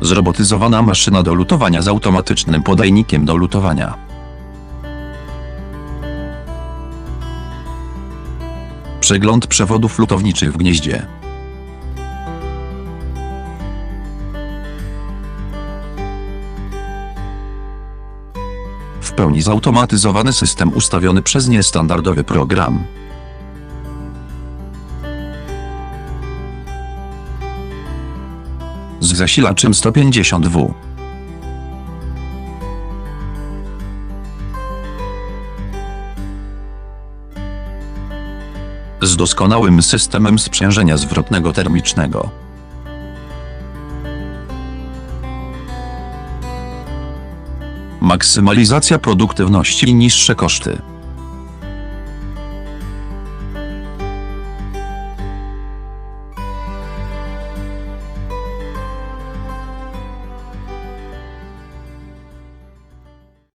Zrobotyzowana maszyna do lutowania z automatycznym podajnikiem do lutowania. Przegląd przewodów lutowniczych w gnieździe. W pełni zautomatyzowany system ustawiony przez niestandardowy program. Z zasilaczem 150W. Z doskonałym systemem sprzężenia zwrotnego termicznego. Maksymalizacja produktywności i niższe koszty.